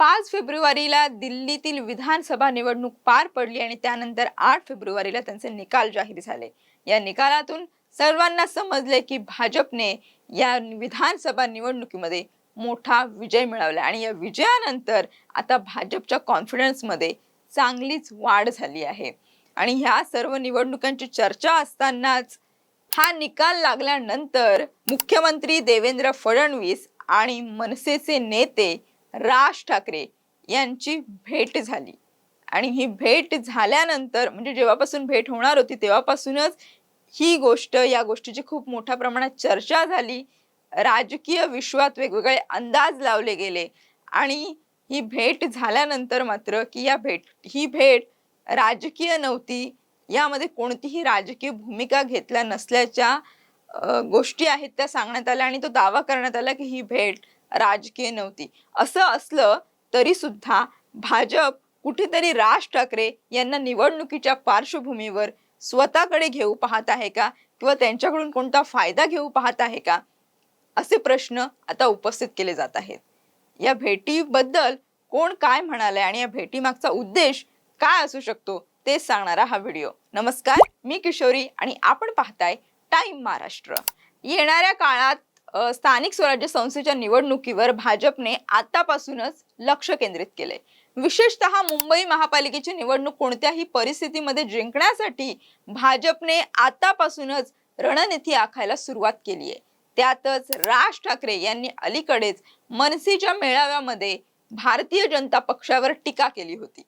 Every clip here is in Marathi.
पाच फेब्रुवारीला दिल्लीतील विधानसभा निवडणूक पार पडली आणि त्यानंतर आठ फेब्रुवारीला त्यांचे निकाल जाहीर झाले. या निकालातून सर्वांना समजले की भाजपने या विधानसभा निवडणुकीमध्ये मोठा विजय मिळवला आणि या विजयानंतर आता भाजपच्या कॉन्फिडन्समध्ये चांगलीच वाढ झाली आहे. आणि ह्या सर्व निवडणुकांची चर्चा असतानाच हा निकाल लागल्यानंतर मुख्यमंत्री देवेंद्र फडणवीस आणि मनसेचे नेते राज ठाकरे यांची भेट झाली. आणि ही भेट झाल्यानंतर म्हणजे जेव्हापासून भेट होणार होती तेव्हापासूनच ही गोष्ट या गोष्टीची खूप मोठ्या प्रमाणात चर्चा झाली. राजकीय विश्वात वेगवेगळे अंदाज लावले गेले. आणि ही भेट झाल्यानंतर मात्र की या भेट ही भेट राजकीय नव्हती. यामध्ये कोणतीही राजकीय भूमिका घेतल्या नसल्याच्या गोष्टी आहेत त्या सांगण्यात आल्या. आणि तो दावा करण्यात आला की ही भेट राजकीय नव्हती. असं असलं तरी सुद्धा भाजप कुठेतरी राज ठाकरे यांना निवडणुकीच्या पार्श्वभूमीवर स्वतःकडे घेऊ पाहत आहे का? किंवा त्यांच्याकडून कोणता फायदा घेऊ पाहत आहे का? असे प्रश्न आता उपस्थित केले जात आहेत. या भेटीबद्दल कोण काय म्हणाले आणि या भेटीमागचा उद्देश काय असू शकतो ते सांगणारा हा व्हिडिओ. नमस्कार मी किशोरी आणि आपण पाहताय टाइम महाराष्ट्र. येणाऱ्या काळात स्थानिक स्वराज्य संस्थेच्या निवडणुकीवर भाजपने आतापासूनच लक्ष केंद्रित केले विशेषतः मुंबई महापालिकेची निवडणूक कोणत्याही परिस्थितीमध्ये जिंकण्यासाठी भाजपने आतापासूनच रणनीती आखायला सुरुवात केली आहे त्यातच राज ठाकरे यांनी अलीकडेच मनसेच्या मेळाव्यामध्ये भारतीय जनता पक्षावर टीका केली होती.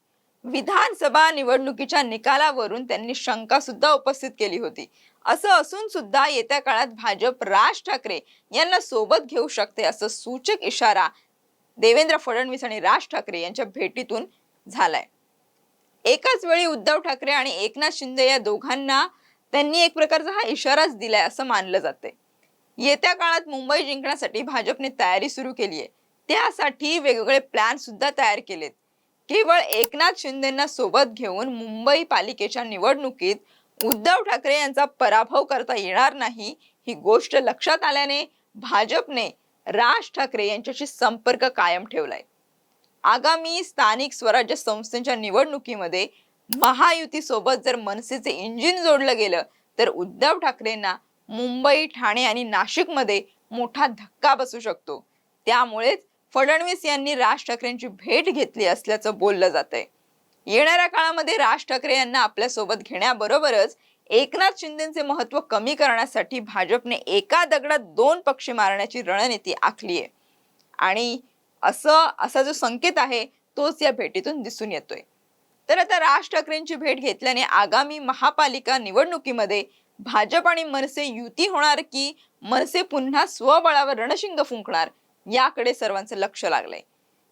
विधानसभा निवडणुकीच्या निकालावरून त्यांनी शंका सुद्धा उपस्थित केली होती. असं असून सुद्धा येत्या काळात भाजप राज ठाकरे यांना सोबत घेऊ शकते असं सूचक इशारा देवेंद्र फडणवीस आणि राज ठाकरे यांच्या भेटीतून झालाय. एकाच वेळी उद्धव ठाकरे आणि एकनाथ शिंदे या दोघांना त्यांनी एक प्रकारचा हा इशाराच दिलाय असं मानलं जाते येत्या काळात मुंबई जिंकण्यासाठी भाजपने तयारी सुरू केली आहे त्यासाठी वेगवेगळे प्लॅन सुद्धा तयार केलेत. केवळ एकनाथ शिंदेना सोबत घेऊन मुंबई पालिकेच्या निवडणुकीत उद्धव ठाकरे यांचा पराभव करता येणार नाही ही गोष्ट लक्षात आल्याने भाजपने राज ठाकरे यांच्याशी संपर्क कायम ठेवलाय. आगामी स्थानिक स्वराज्य संस्थेच्या निवडणुकीमध्ये महायुती सोबत जर मनसेचे इंजिन जोडलं गेलं तर उद्धव ठाकरेंना मुंबई ठाणे आणि नाशिकमध्ये मोठा धक्का बसू शकतो. त्यामुळेच फडणवीस यांनी राज ठाकरेंची भेट घेतली असल्याचं बोललं जात आहे येणाऱ्या काळामध्ये राज ठाकरे यांना आपल्यासोबत घेण्याबरोबरच एकनाथ शिंदेचे महत्त्व कमी करण्यासाठी भाजपने एका दगडात दोन पक्षी मारण्याची रणनीती आखली आहे. आणि असं असा जो संकेत आहे तोच या भेटीतून दिसून येतोय. तर आता राज ठाकरेंची भेट घेतल्याने आगामी महापालिका निवडणुकीमध्ये भाजप आणि मनसे युती होणार की मनसे पुन्हा स्वबळावर रणशिंग फुंकणार याकडे सर्वांचं लक्ष लागलंय.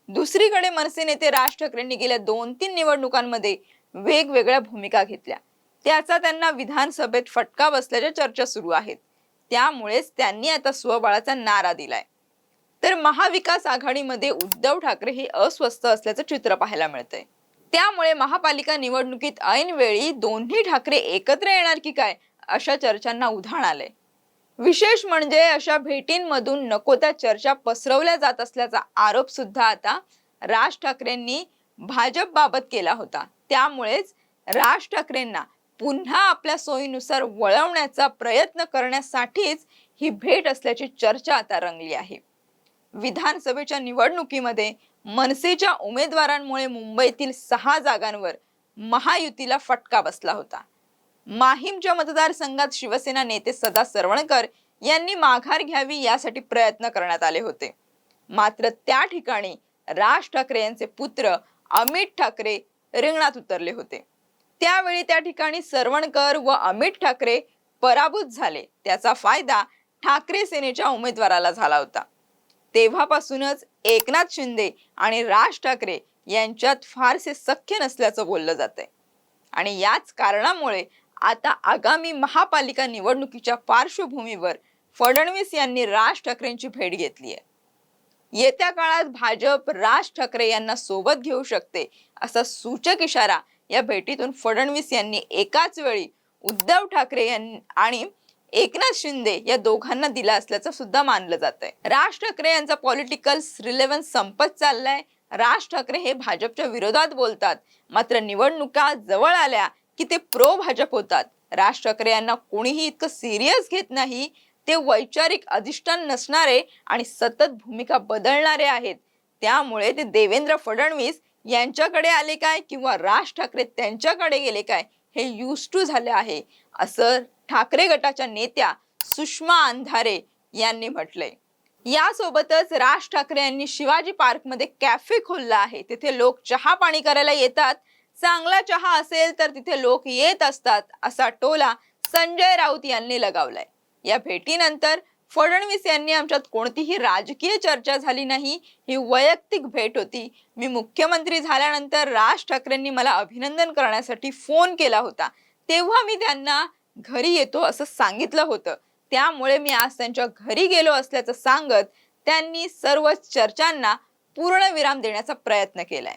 दुसरीकडे मनसे नेते राज ठाकरेंनी गेल्या दोन तीन निवडणुकांमध्ये वेगवेगळ्या भूमिका घेतल्या. त्याचा त्यांना विधानसभेत फटका बसल्याच्या चर्चा सुरू आहेत. त्यामुळेच त्यांनी आता स्वबळाचा नारा दिलाय. तर महाविकास आघाडीमध्ये उद्धव ठाकरे हे अस्वस्थ असल्याचं चित्र पाहायला मिळतंय. त्यामुळे महापालिका निवडणुकीत ऐनवेळी दोन्ही ठाकरे एकत्र येणार की काय अशा चर्चांना उधाण आलंय. विशेष म्हणजे अशा भेटींमधून नको त्या चर्चा पसरवल्या जात असल्याचा आरोप सुद्धा आता राज ठाकरेंनी भाजप बाबत केला होता. त्यामुळेच राज ठाकरेंना पुन्हा आपल्या सोयीनुसार वळवण्याचा प्रयत्न करण्यासाठीच ही भेट असल्याची चर्चा आता रंगली आहे. विधानसभेच्या निवडणुकीमध्ये मनसेच्या उमेदवारांमुळे मुंबईतील सहा जागांवर महायुतीला फटका बसला होता. माहीमच्या मतदारसंघात शिवसेना नेते सदा सरवणकर यांनी माघार घ्यावी यासाठी प्रयत्न करण्यात आले होते. मात्र त्या ठिकाणी राज ठाकरे यांचे पुत्र अमित ठाकरे रिंगणात उतरले होते. त्यावेळी त्या ठिकाणी सरवणकर व अमित ठाकरे पराभूत झाले. त्याचा फायदा ठाकरे सेनेच्या उमेदवाराला झाला होता. तेव्हापासूनच एकनाथ शिंदे आणि राज ठाकरे यांच्यात फारसे सख्य नसल्याचं बोललं जात आहे आणि याच कारणामुळे आता आगामी महापालिका निवडणुकीच्या पार्श्वभूमीवर फडणवीस यांनी राज ठाकरेंची भेट घेतली आहे. येत्या काळात भाजप राज ठाकरे यांना सोबत घेऊ शकते असा सूचक इशारा या भेटीतून फडणवीस यांनी एकाच वेळी उद्धव ठाकरे यांनी आणि एकनाथ शिंदे या दोघांना दिला असल्याचं सुद्धा मानलं जात आहे. राज ठाकरे यांचा पॉलिटिकल रिलेव्हन्स संपत चाललाय. राज ठाकरे हे भाजपच्या विरोधात बोलतात. मात्र निवडणुका जवळ आल्या की ते प्रो भाजप होतात. राज ठाकरे यांना कोणीही इतकं सिरियस घेत नाही ते वैचारिक अधिष्ठान नसणारे आणि सतत भूमिका बदलणारे आहेत. त्यामुळे ते देवेंद्र फडणवीस यांच्याकडे आले काय किंवा राज ठाकरे त्यांच्याकडे गेले काय हे युज टू झाले आहे. असं ठाकरे गटाच्या नेत्या सुषमा अंधारे यांनी म्हटलंय. यासोबतच राज ठाकरे यांनी शिवाजी पार्कमध्ये कॅफे खोलला आहे. तिथे लोक चहा पाणी करायला येतात. चांगला चहा असेल तर तिथे लोक येत असतात असा टोला संजय राऊत यांनी लगावलाय. या भेटीनंतर फडणवीस यांनी आमच्यात कोणतीही राजकीय चर्चा झाली नाही ही वैयक्तिक भेट होती. मी मुख्यमंत्री झाल्यानंतर राज ठाकरेंनी मला अभिनंदन करण्यासाठी फोन केला होता. तेव्हा मी त्यांना घरी येतो असं सांगितलं होतं. त्यामुळे मी आज त्यांच्या घरी गेलो असल्याचं सांगत त्यांनी सर्व चर्चांना पूर्णविराम देण्याचा प्रयत्न केलाय.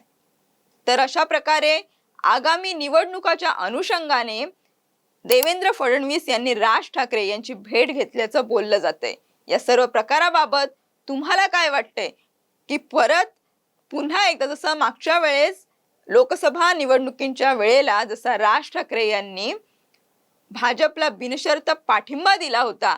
तर अशा प्रकारे आगामी निवडणुकाच्या अनुषंगाने देवेंद्र फडणवीस यांनी राज ठाकरे यांची भेट घेतल्याचं बोललं जातंय. या सर्व प्रकाराबाबत तुम्हाला काय वाटतंय? की परत पुन्हा एकदा जसं मागच्या वेळेस लोकसभा निवडणुकींच्या वेळेला जसा राज ठाकरे यांनी भाजपला बिनशर्त पाठिंबा दिला होता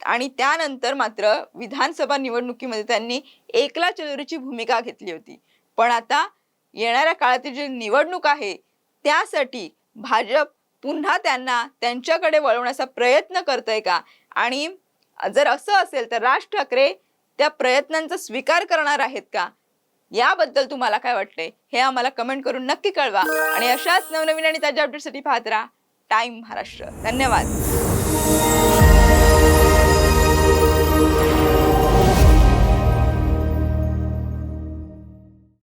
आणि त्यानंतर मात्र विधानसभा निवडणुकीमध्ये त्यांनी एकला चलोरीची भूमिका घेतली होती. पण आता येणाऱ्या काळातील जी निवडणूक आहे त्यासाठी भाजप पुन्हा त्यांना त्यांच्याकडे वळवण्याचा प्रयत्न करतंय का? आणि जर असं असेल तर राज ठाकरे त्या प्रयत्नांचा स्वीकार करणार आहेत का? याबद्दल तुम्हाला काय वाटतंय? हे आम्हाला कमेंट करून नक्की कळवा. आणि अशाच नवनवीन आणि ताज्या अपडेटसाठी पाहत राहा. टाइम महाराष्ट्र. धन्यवाद.